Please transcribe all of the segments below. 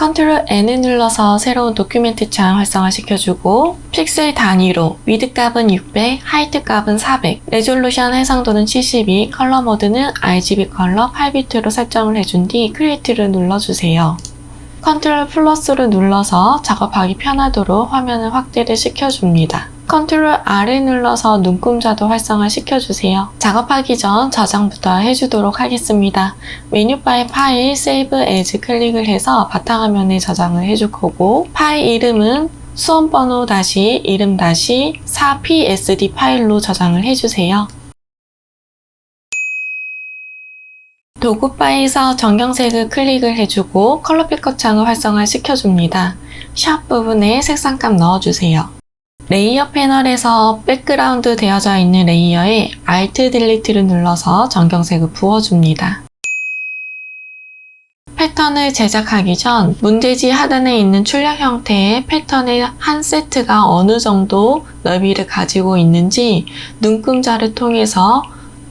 컨트롤 N을 눌러서 새로운 도큐멘트 창 활성화 시켜주고 픽셀 단위로 위드 값은 600, 하이트 값은 400, 레졸루션 해상도는 72, 컬러 모드는 RGB 컬러 8비트로 설정을 해준 뒤 크리에이트를 눌러주세요. 컨트롤 플러스를 눌러서 작업하기 편하도록 화면을 확대를 시켜줍니다. 컨트롤 R을 눌러서 눈금자도 활성화 시켜주세요. 작업하기 전 저장부터 해주도록 하겠습니다. 메뉴바의 파일 Save As 클릭을 해서 바탕화면에 저장을 해줄 거고 파일 이름은 수험 번호 다시 이름 다시 4psd 파일로 저장을 해주세요. 도구 바에서 정경색을 클릭을 해주고 컬러 피커 창을 활성화 시켜줍니다. 샵 부분에 색상값 넣어주세요. 레이어 패널에서 백그라운드 되어져 있는 레이어에 Alt 딜리트를 눌러서 정경색을 부어줍니다. 패턴을 제작하기 전 문제지 하단에 있는 출력 형태의 패턴의 한 세트가 어느 정도 넓이를 가지고 있는지 눈금자를 통해서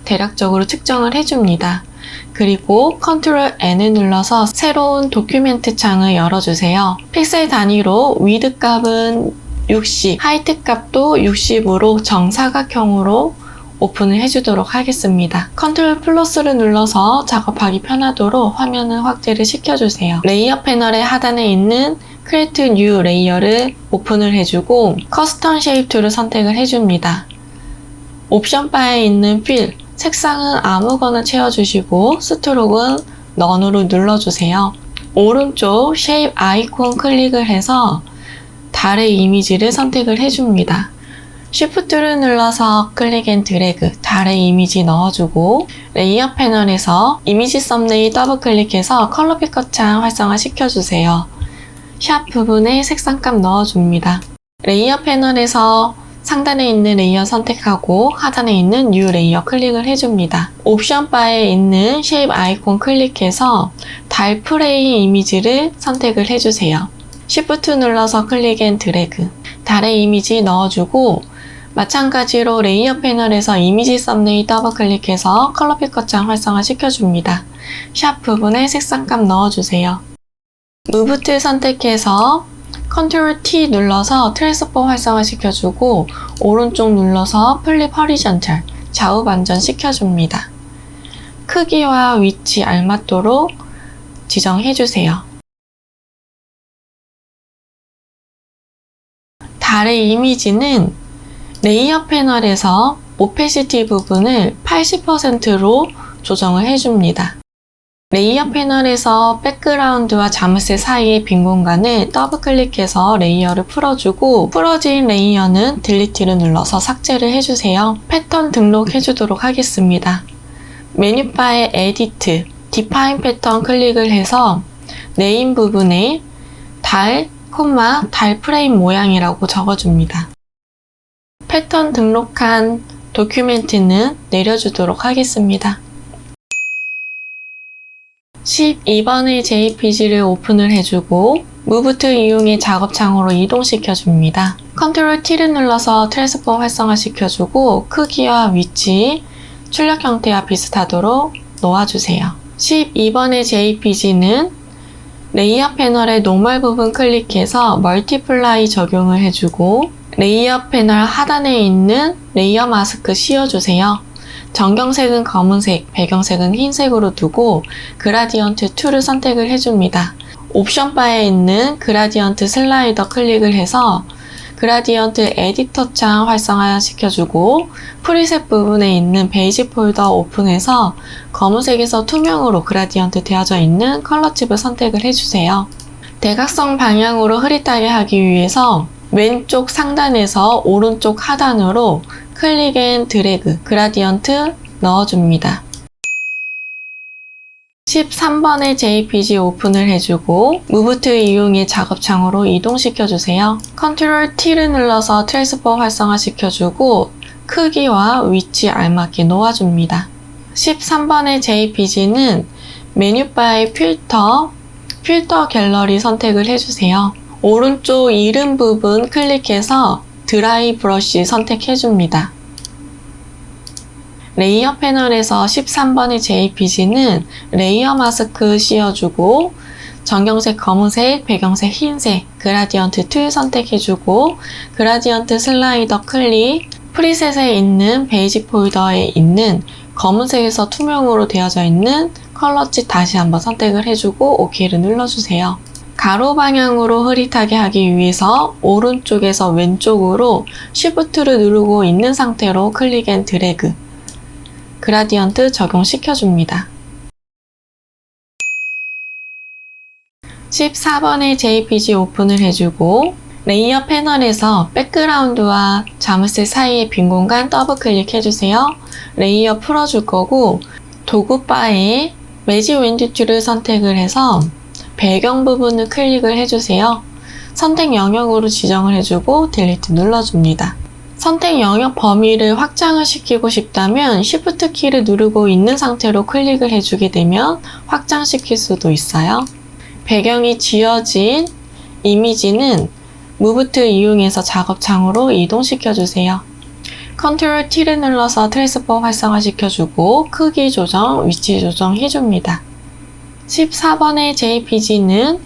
대략적으로 측정을 해줍니다. 그리고 컨트롤 N을 눌러서 새로운 도큐멘트 창을 열어주세요. 픽셀 단위로 위드 값은 60, 하이트 값도 60으로 정사각형으로 오픈을 해주도록 하겠습니다. 컨트롤 플러스를 눌러서 작업하기 편하도록 화면을 확대를 시켜주세요. 레이어 패널의 하단에 있는 크리에이트 뉴 레이어를 오픈을 해주고 커스텀 쉐입 툴을 선택을 해줍니다. 옵션 바에 있는 필, 색상은 아무거나 채워주시고 스트로크는 넌으로 눌러주세요. 오른쪽 쉐입 아이콘 클릭을 해서 달의 이미지를 선택을 해줍니다. Shift를 눌러서 클릭 앤 드래그 달의 이미지 넣어주고 레이어 패널에서 이미지 썸네일 더블 클릭해서 컬러 피커 창 활성화 시켜주세요. 샵 부분에 색상값 넣어줍니다. 레이어 패널에서 상단에 있는 레이어 선택하고 하단에 있는 뉴 레이어 클릭을 해줍니다. 옵션 바에 있는 쉐입 아이콘 클릭해서 달 프레임 이미지를 선택을 해주세요. Shift 눌러서 클릭 앤 드래그 달의 이미지 넣어주고 마찬가지로 레이어 패널에서 이미지 썸네일 더블 클릭해서 컬러 피커 창 활성화 시켜줍니다. 샵 부분에 색상값 넣어주세요. 무브 툴 선택해서 컨트롤 T 눌러서 트랜스포 활성화 시켜주고 오른쪽 눌러서 플립 허리전탈 좌우 반전 시켜줍니다. 크기와 위치 알맞도록 지정해주세요. 달의 이미지는 레이어 패널에서 오페시티 부분을 80%로 조정을 해줍니다. 레이어 패널에서 백그라운드와 자물쇠 사이의 빈 공간을 더블 클릭해서 레이어를 풀어주고 풀어진 레이어는 딜리트를 눌러서 삭제를 해주세요. 패턴 등록해주도록 하겠습니다. 에디트, 디파인 패턴 클릭을 해서 네임 부분에 달, 콤마, 달 프레임 모양이라고 적어줍니다. 패턴 등록한 도큐멘트는 내려주도록 하겠습니다. 12번의 JPG를 오픈을 해주고 무브 툴 이용해 작업창으로 이동시켜줍니다. 컨트롤 T를 눌러서 트랜스폼 활성화시켜주고 크기와 위치, 출력 형태와 비슷하도록 놓아주세요. 12번의 JPG는 레이어 패널의 노멀 부분 클릭해서 멀티플라이 적용을 해주고 레이어 패널 하단에 있는 레이어 마스크 씌워주세요. 정경색은 검은색, 배경색은 흰색으로 두고 그라디언트 2를 선택을 해줍니다. 옵션 바에 있는 그라디언트 슬라이더 클릭을 해서 그라디언트 에디터 창 활성화 시켜주고 프리셋 부분에 있는 베이지 폴더 오픈해서 검은색에서 투명으로 그라디언트 되어져 있는 컬러 칩을 선택을 해주세요. 대각선 방향으로 흐릿하게 하기 위해서 왼쪽 상단에서 오른쪽 하단으로 클릭 앤 드래그 그라디언트 넣어줍니다. 13번의 JPG 오픈을 해주고 무브 툴 이용해 작업창으로 이동시켜주세요. 컨트롤 T를 눌러서 트랜스포 활성화 시켜주고 크기와 위치 알맞게 놓아줍니다. 13번의 JPG는 메뉴바의 필터, 필터 갤러리 선택을 해주세요. 오른쪽 이름 부분 클릭해서 드라이 브러쉬 선택해줍니다. 레이어 패널에서 13번의 JPG는 레이어 마스크 씌워주고 전경색 검은색, 배경색 흰색, 그라디언트 2 선택해주고 그라디언트 슬라이더 클릭, 프리셋에 있는 베이지 폴더에 있는 검은색에서 투명으로 되어져 있는 컬러치 다시 한번 선택을 해주고 OK를 눌러주세요. 가로 방향으로 흐릿하게 하기 위해서 오른쪽에서 왼쪽으로 Shift를 누르고 있는 상태로 클릭 앤 드래그 그라디언트 적용시켜줍니다. 14번의 JPG 오픈을 해주고 레이어 패널에서 백그라운드와 자물쇠 사이의 빈 공간 더블 클릭해주세요. 레이어 풀어줄 거고 도구 바에 매지 윈드 툴을 선택을 해서 배경 부분을 클릭을 해주세요. 선택 영역으로 지정을 해주고 딜리트 눌러줍니다. 선택 영역 범위를 확장을 시키고 싶다면 Shift 키를 누르고 있는 상태로 클릭을 해주게 되면 확장시킬 수도 있어요. 배경이 지어진 이미지는 무브트 이용해서 작업창으로 이동시켜주세요. 컨트롤 T를 눌러서 트레이스법 활성화시켜주고 크기 조정, 위치 조정 해줍니다. 14번의 JPG는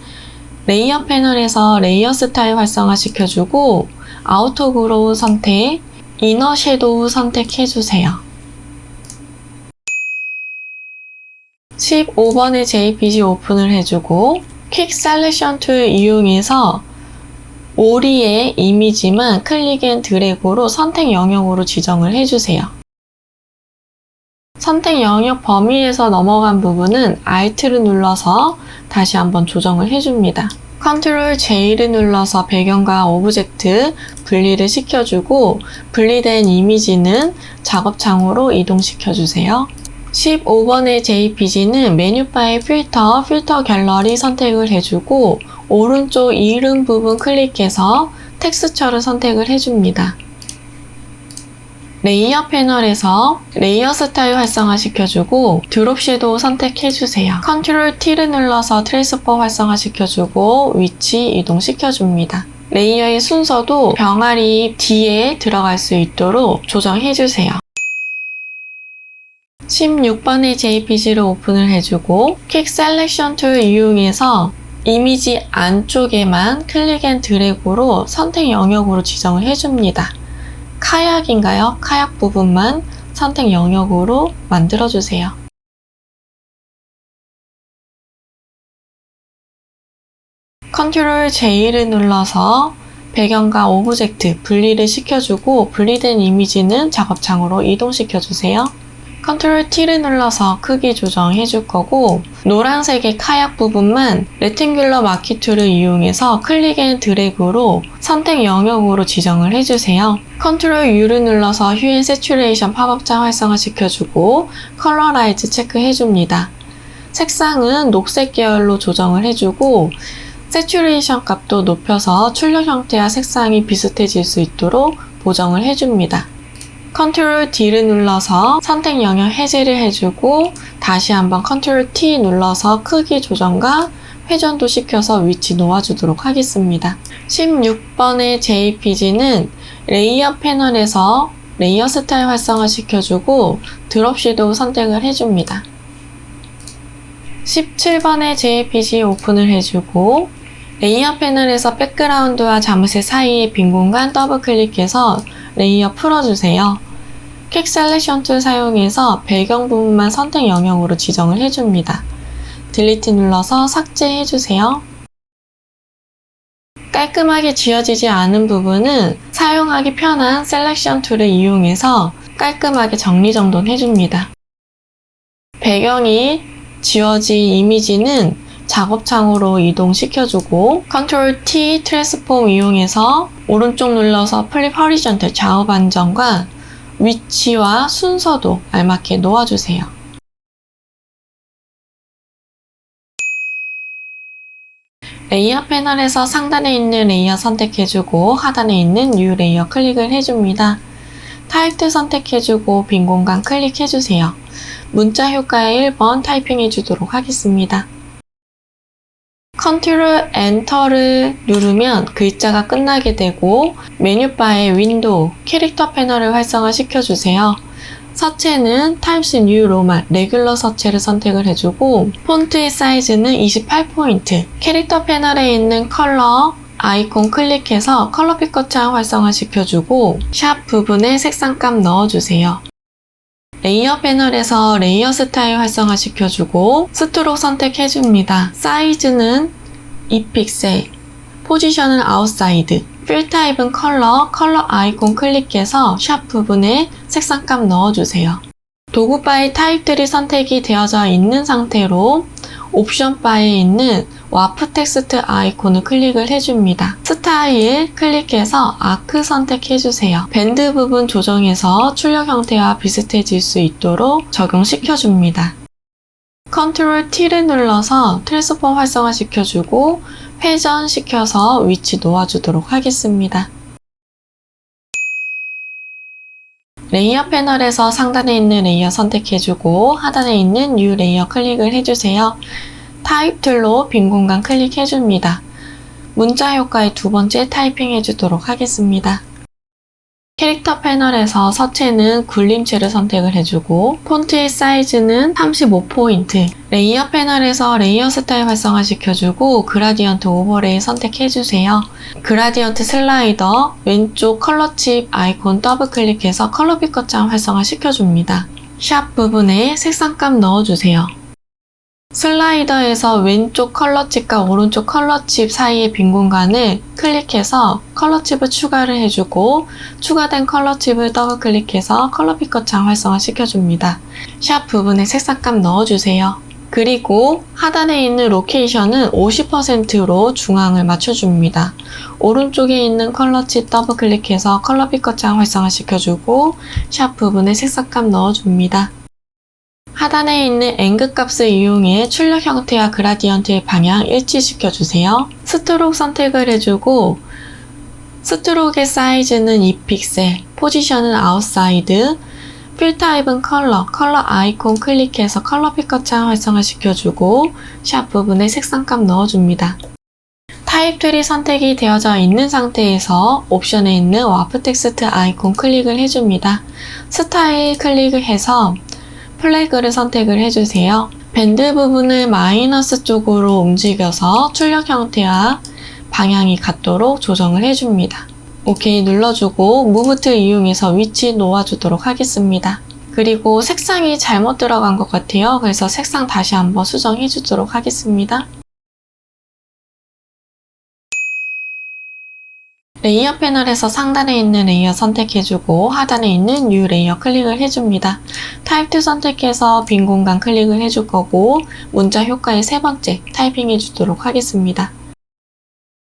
레이어 패널에서 레이어 스타일 활성화시켜주고 아우터 그로우 선택, 이너 섀도우 선택해주세요. 15번의 JPG 오픈을 해주고 퀵 셀렉션 툴 이용해서 오리의 이미지만 클릭 앤 드래그로 선택 영역으로 지정을 해주세요. 선택 영역 범위에서 넘어간 부분은 Alt를 눌러서 다시 한번 조정을 해줍니다. 컨트롤 J를 눌러서 배경과 오브젝트 분리를 시켜주고 분리된 이미지는 작업창으로 이동시켜주세요. 15번의 JPG는 메뉴 바의 필터, 필터 갤러리 선택을 해주고 오른쪽 이름 부분 클릭해서 텍스처를 선택을 해줍니다. 레이어 패널에서 레이어 스타일 활성화시켜주고 드롭 섀도우 선택해주세요. 컨트롤 T를 눌러서 트레이스법 활성화시켜주고 위치 이동시켜줍니다. 레이어의 순서도 병아리 뒤에 들어갈 수 있도록 조정해주세요. 16번의 JPG를 오픈을 해주고 퀵 셀렉션 툴 이용해서 이미지 안쪽에만 클릭 앤 드래그로 선택 영역으로 지정을 해줍니다. 카약인가요? 카약 부분만 선택 영역으로 만들어주세요. 컨트롤 J를 눌러서 배경과 오브젝트 분리를 시켜주고 분리된 이미지는 작업창으로 이동시켜주세요. 컨트롤 T를 눌러서 크기 조정해 줄 거고 노란색의 카약 부분만 레팅귤러 마키 툴을 이용해서 클릭 앤 드래그로 선택 영역으로 지정을 해주세요. 컨트롤 U를 눌러서 휴앤 세츄레이션 팝업창 활성화 시켜주고 컬러라이즈 체크해줍니다. 색상은 녹색 계열로 조정을 해주고 세츄레이션 값도 높여서 출력 형태와 색상이 비슷해질 수 있도록 보정을 해줍니다. 컨트롤 D를 눌러서 선택 영역 해제를 해주고 다시 한번 컨트롤 T 눌러서 크기 조정과 회전도 시켜서 위치 놓아주도록 하겠습니다. 16번의 JPG는 레이어 패널에서 레이어 스타일 활성화 시켜주고 드롭 섀도우 선택을 해줍니다. 17번의 JPG 오픈을 해주고 레이어 패널에서 백그라운드와 자물쇠 사이의 빈 공간 더블 클릭해서 레이어 풀어주세요. 퀵 셀렉션 툴 사용해서 배경 부분만 선택 영역으로 지정을 해줍니다. 딜리트 눌러서 삭제해주세요. 깔끔하게 지워지지 않은 부분은 사용하기 편한 셀렉션 툴을 이용해서 깔끔하게 정리정돈 해줍니다. 배경이 지워진 이미지는 작업창으로 이동시켜주고 컨트롤 T 트랜스폼 이용해서 오른쪽 눌러서 플립 허리전트 좌우 반전과 위치와 순서도 알맞게 놓아주세요. 레이어 패널에서 상단에 있는 레이어 선택해주고 하단에 있는 뉴 레이어 클릭을 해줍니다. 타입트 선택해주고 빈 공간 클릭해주세요. 문자 효과의 1번 타이핑해주도록 하겠습니다. 컨트롤 엔터를 누르면 글자가 끝나게 되고 메뉴바의 윈도우, 캐릭터 패널을 활성화 시켜주세요. 서체는 Times New Roman 레귤러 서체를 선택을 해주고 폰트의 사이즈는 28포인트 캐릭터 패널에 있는 컬러 아이콘 클릭해서 컬러 피커 창 활성화 시켜주고 샵 부분에 색상값 넣어주세요. 레이어 패널에서 레이어 스타일 활성화 시켜주고 스트록 선택해줍니다. 사이즈는 2픽셀, 포지션은 아웃사이드, 필 타입은 컬러, 컬러 아이콘 클릭해서 샵 부분에 색상값 넣어주세요. 도구 바의 타입들이 선택이 되어져 있는 상태로 옵션 바에 있는 와프 텍스트 아이콘을 클릭을 해줍니다. 스타일 클릭해서 아크 선택해주세요. 밴드 부분 조정해서 출력 형태와 비슷해질 수 있도록 적용시켜줍니다. 컨트롤 T를 눌러서 트랜스폼 활성화 시켜주고 회전 시켜서 위치 놓아주도록 하겠습니다. 레이어 패널에서 상단에 있는 레이어 선택해주고 하단에 있는 New 레이어 클릭을 해주세요. 타입 툴로 빈 공간 클릭해줍니다. 문자 효과의 두 번째 타이핑 해주도록 하겠습니다. 캐릭터 패널에서 서체는 굴림체를 선택을 해주고 폰트의 사이즈는 35포인트 레이어 패널에서 레이어 스타일 활성화 시켜주고 그라디언트 오버레이 선택해주세요. 그라디언트 슬라이더 왼쪽 컬러칩 아이콘 더블 클릭해서 컬러 피커창 활성화 시켜줍니다. 샵 부분에 색상값 넣어주세요. 슬라이더에서 왼쪽 컬러칩과 오른쪽 컬러칩 사이의 빈 공간을 클릭해서 컬러칩을 추가를 해주고 추가된 컬러칩을 더블 클릭해서 컬러 피커 창 활성화 시켜줍니다. 샵 부분에 색상값 넣어주세요. 그리고 하단에 있는 로케이션은 50%로 중앙을 맞춰줍니다. 오른쪽에 있는 컬러칩 더블 클릭해서 컬러 피커 창 활성화 시켜주고 샵 부분에 색상값 넣어줍니다. 하단에 있는 앵글 값을 이용해 출력 형태와 그라디언트의 방향 일치시켜 주세요. 스트록 선택을 해주고 스트록의 사이즈는 2픽셀, 포지션은 아웃사이드, 필 타입은 컬러, 컬러 아이콘 클릭해서 컬러 피커 창 활성화 시켜주고 샵 부분에 색상값 넣어줍니다. 타입 툴이 선택이 되어져 있는 상태에서 옵션에 있는 와프 텍스트 아이콘 클릭을 해줍니다. 스타일 클릭을 해서 플래그를 선택을 해주세요. 밴드 부분을 마이너스 쪽으로 움직여서 출력 형태와 방향이 같도록 조정을 해줍니다. 오케이 눌러주고 무브 툴 이용해서 위치 놓아주도록 하겠습니다. 그리고 색상이 잘못 들어간 것 같아요. 그래서 색상 다시 한번 수정해 주도록 하겠습니다. 레이어 패널에서 상단에 있는 레이어 선택해주고 하단에 있는 New 레이어 클릭을 해줍니다. 타입 2 선택해서 빈 공간 클릭을 해줄 거고 문자 효과의 세 번째 타이핑 해 주도록 하겠습니다.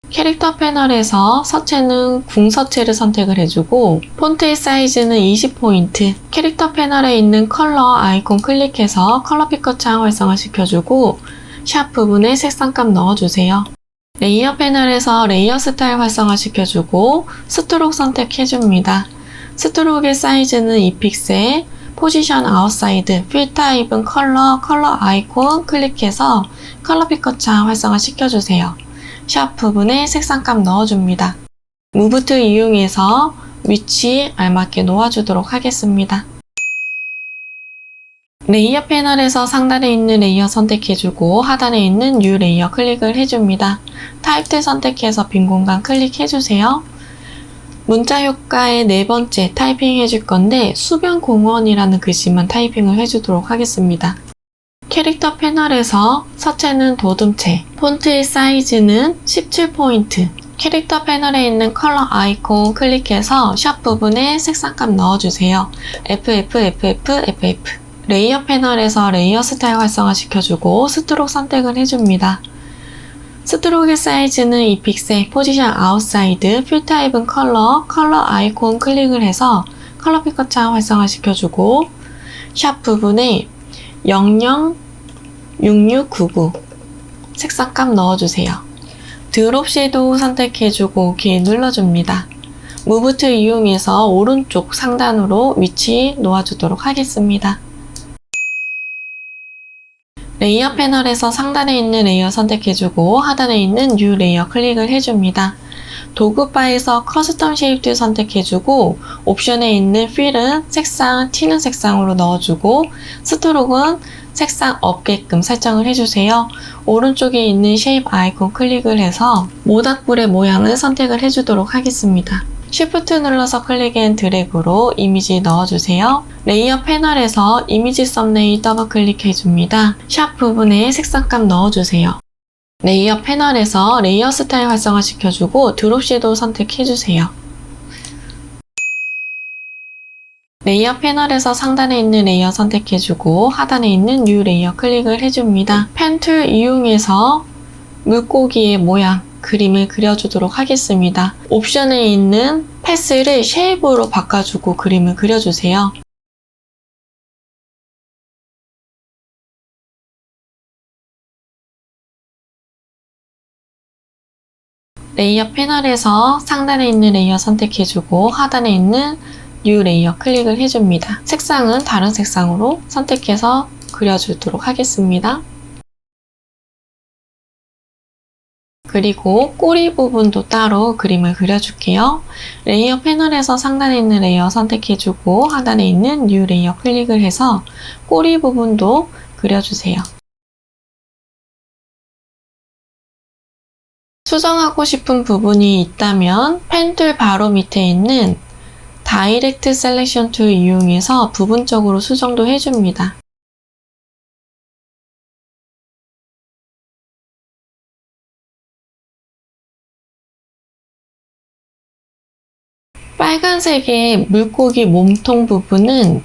캐릭터 패널에서 서체는 궁서체를 선택을 해주고 폰트의 사이즈는 20포인트 캐릭터 패널에 있는 컬러 아이콘 클릭해서 컬러 피커 창 활성화 시켜주고 샵 부분에 색상값 넣어주세요. 레이어 패널에서 레이어 스타일 활성화 시켜주고 스트록 선택해줍니다. 스트록의 사이즈는 2픽셀, 포지션 아웃사이드, 필 타입은 컬러, 컬러 아이콘 클릭해서 컬러 피커 창 활성화 시켜주세요. 샵 부분에 색상값 넣어줍니다. 무브 툴 이용해서 위치 알맞게 놓아주도록 하겠습니다. 레이어 패널에서 상단에 있는 레이어 선택해주고 하단에 있는 New 레이어 클릭을 해줍니다. 타입2 선택해서 빈 공간 클릭해주세요. 문자 효과의 네 번째 타이핑 해줄 건데 수변 공원이라는 글씨만 타이핑을 해주도록 하겠습니다. 캐릭터 패널에서 서체는 도둠체, 폰트의 사이즈는 17포인트, 캐릭터 패널에 있는 컬러 아이콘 클릭해서 샵 부분에 색상값 넣어주세요. FF, FF, FF 레이어 패널에서 레이어 스타일 활성화 시켜주고 스트록 선택을 해줍니다. 스트록의 사이즈는 2픽셀, 포지션 아웃사이드, 필 타입은 컬러, 컬러 아이콘 클릭을 해서 컬러 피커 창 활성화 시켜주고 샵 부분에 006699 색상값 넣어주세요. 드롭 섀도우 선택해주고 오케이 눌러줍니다. 무브 툴 이용해서 오른쪽 상단으로 위치 놓아주도록 하겠습니다. 레이어 패널에서 상단에 있는 레이어 선택해주고 하단에 있는 New 레이어 클릭을 해줍니다. 도구 바에서 커스텀 쉐입 선택해주고 옵션에 있는 필은 색상 튀는 색상으로 넣어주고 스트로크는 색상 없게끔 설정을 해주세요. 오른쪽에 있는 쉐입 아이콘 클릭을 해서 모닥불의 모양을 선택을 해주도록 하겠습니다. Shift 눌러서 클릭 앤 드래그로 이미지 넣어주세요. 레이어 패널에서 이미지 썸네일 더블 클릭해줍니다. 샵 부분에 색상감 넣어주세요. 레이어 패널에서 레이어 스타일 활성화 시켜주고 드롭 섀도우 선택해주세요. 레이어 패널에서 상단에 있는 레이어 선택해주고 하단에 있는 뉴 레이어 클릭을 해줍니다. 펜 툴 이용해서 물고기의 모양, 그림을 그려주도록 하겠습니다. 옵션에 있는 패스를 쉐입으로 바꿔주고 그림을 그려주세요. 레이어 패널에서 상단에 있는 레이어 선택해주고 하단에 있는 뉴 레이어 클릭을 해줍니다. 색상은 다른 색상으로 선택해서 그려주도록 하겠습니다. 그리고 꼬리 부분도 따로 그림을 그려줄게요. 레이어 패널에서 상단에 있는 레이어 선택해주고 하단에 있는 뉴 레이어 클릭을 해서 꼬리 부분도 그려주세요. 수정하고 싶은 부분이 있다면 펜툴 바로 밑에 있는 다이렉트 셀렉션 툴 이용해서 부분적으로 수정도 해줍니다. 빨간색의 물고기 몸통 부분은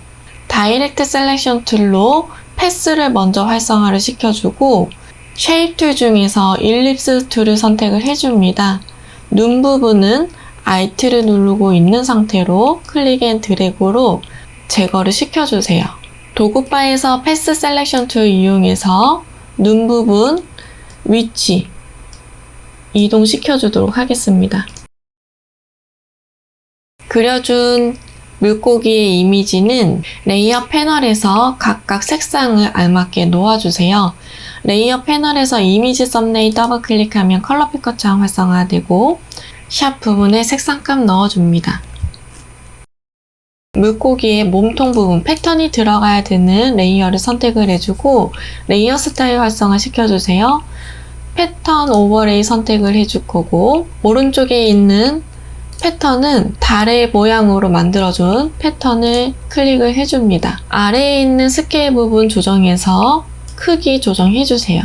다이렉트 셀렉션 툴로 패스를 먼저 활성화를 시켜주고 쉐입 툴 중에서 일립스 툴을 선택을 해줍니다. 눈 부분은 Alt를 누르고 있는 상태로 클릭 앤 드래그로 제거를 시켜주세요. 도구바에서 패스 셀렉션 툴 이용해서 눈 부분 위치 이동시켜 주도록 하겠습니다. 그려준 물고기의 이미지는 레이어 패널에서 각각 색상을 알맞게 놓아주세요. 레이어 패널에서 이미지 썸네일 더블 클릭하면 컬러 피커 창 활성화되고 샵 부분에 색상감 넣어줍니다. 물고기의 몸통 부분 패턴이 들어가야 되는 레이어를 선택을 해주고 레이어 스타일 활성화 시켜주세요. 패턴 오버레이 선택을 해줄 거고 오른쪽에 있는 패턴은 달의 모양으로 만들어준 패턴을 클릭을 해줍니다. 아래에 있는 스케일 부분 조정해서 크기 조정해주세요.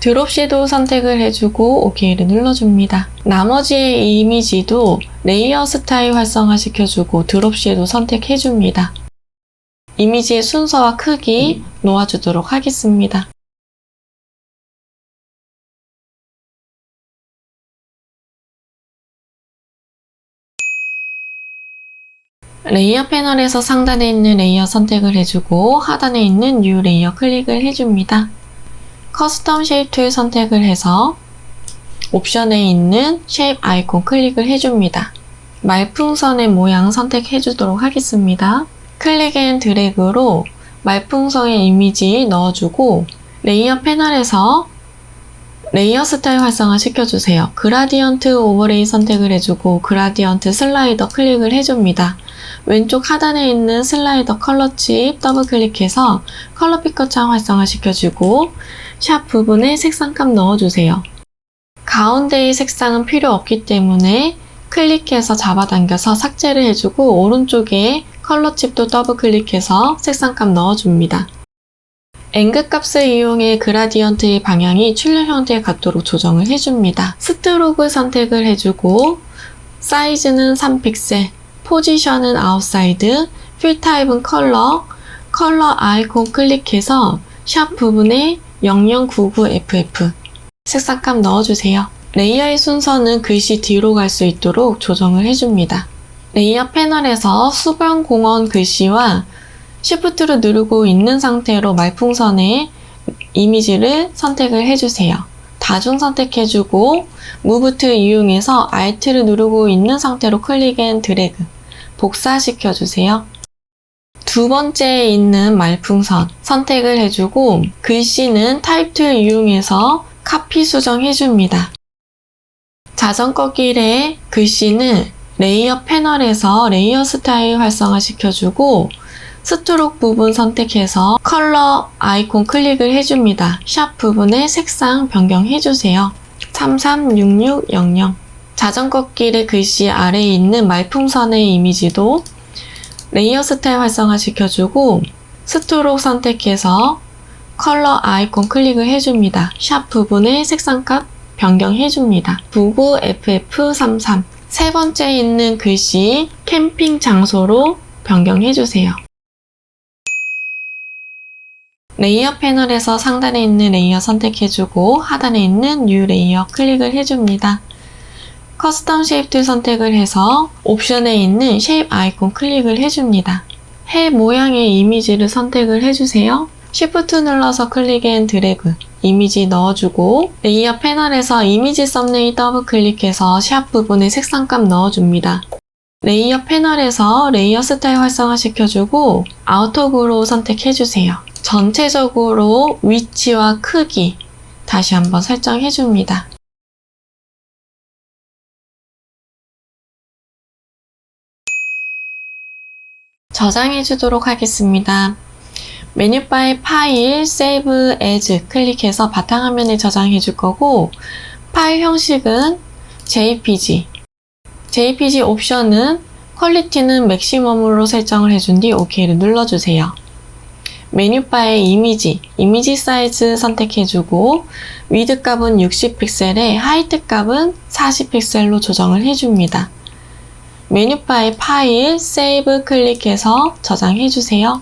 드롭 섀도우 선택을 해주고 OK를 눌러줍니다. 나머지의 이미지도 레이어 스타일 활성화 시켜주고 드롭 섀도우 선택해줍니다. 이미지의 순서와 크기 놓아주도록 하겠습니다. 레이어 패널에서 상단에 있는 레이어 선택을 해주고 하단에 있는 뉴 레이어 클릭을 해줍니다. 커스텀 쉐입 툴 선택을 해서 옵션에 있는 쉐입 아이콘 클릭을 해줍니다. 말풍선의 모양 선택해 주도록 하겠습니다. 클릭 앤 드래그로 말풍선의 이미지 넣어주고 레이어 패널에서 레이어 스타일 활성화 시켜주세요. 그라디언트 오버레이 선택을 해주고 그라디언트 슬라이더 클릭을 해줍니다. 왼쪽 하단에 있는 슬라이더 컬러 칩 더블 클릭해서 컬러 피커 창 활성화 시켜주고 샵 부분에 색상감 넣어주세요. 가운데의 색상은 필요 없기 때문에 클릭해서 잡아당겨서 삭제를 해주고 오른쪽에 컬러 칩도 더블 클릭해서 색상감 넣어줍니다. 앵글 값을 이용해 그라디언트의 방향이 출력 형태에 같도록 조정을 해줍니다. 스트로크 선택을 해주고 사이즈는 3픽셀, 포지션은 아웃사이드, 필 타입은 컬러, 컬러 아이콘 클릭해서 샵 부분에 0099FF 색상감 넣어주세요. 레이어의 순서는 글씨 뒤로 갈 수 있도록 조정을 해줍니다. 레이어 패널에서 수변공원 글씨와 Shift를 누르고 있는 상태로 말풍선의 이미지를 선택을 해주세요. 다중 선택해주고 Move 툴 이용해서 Alt를 누르고 있는 상태로 클릭 앤 드래그 복사시켜 주세요. 두 번째에 있는 말풍선 선택을 해주고 글씨는 타입 툴 이용해서 카피 수정해 줍니다. 자전거 길의 글씨는 레이어 패널에서 레이어 스타일 활성화 시켜주고 스트록 부분 선택해서 컬러 아이콘 클릭을 해줍니다. 샵 부분의 색상 변경해주세요. 336600 자전거 길의 글씨 아래에 있는 말풍선의 이미지도 레이어 스타일 활성화 시켜주고 스트록 선택해서 컬러 아이콘 클릭을 해줍니다. 샵 부분의 색상값 변경해줍니다. 99FF33 세 번째 있는 글씨 캠핑 장소로 변경해주세요. 레이어 패널에서 상단에 있는 레이어 선택해주고 하단에 있는 뉴 레이어 클릭을 해줍니다. 커스텀 쉐입 툴 선택을 해서 옵션에 있는 쉐입 아이콘 클릭을 해줍니다. 해 모양의 이미지를 선택을 해주세요. Shift 눌러서 클릭 앤 드래그 이미지 넣어주고 레이어 패널에서 이미지 썸네일 더블 클릭해서 샵 부분에 색상값 넣어줍니다. 레이어 패널에서 레이어 스타일 활성화 시켜주고 아우터그로 선택해주세요. 전체적으로 위치와 크기 다시 한번 설정해줍니다. 저장해 주도록 하겠습니다. 메뉴바의 파일, 세이브 에즈 클릭해서 바탕화면에 저장해 줄 거고 파일 형식은 JPG JPG 옵션은 퀄리티는 맥시멈으로 설정을 해준 뒤 OK를 눌러주세요. 메뉴바의 이미지, 이미지 사이즈 선택해주고 위드 값은 60픽셀에 하이트 값은 40픽셀로 조정을 해줍니다. 메뉴바의 파일, 세이브 클릭해서 저장해 주세요.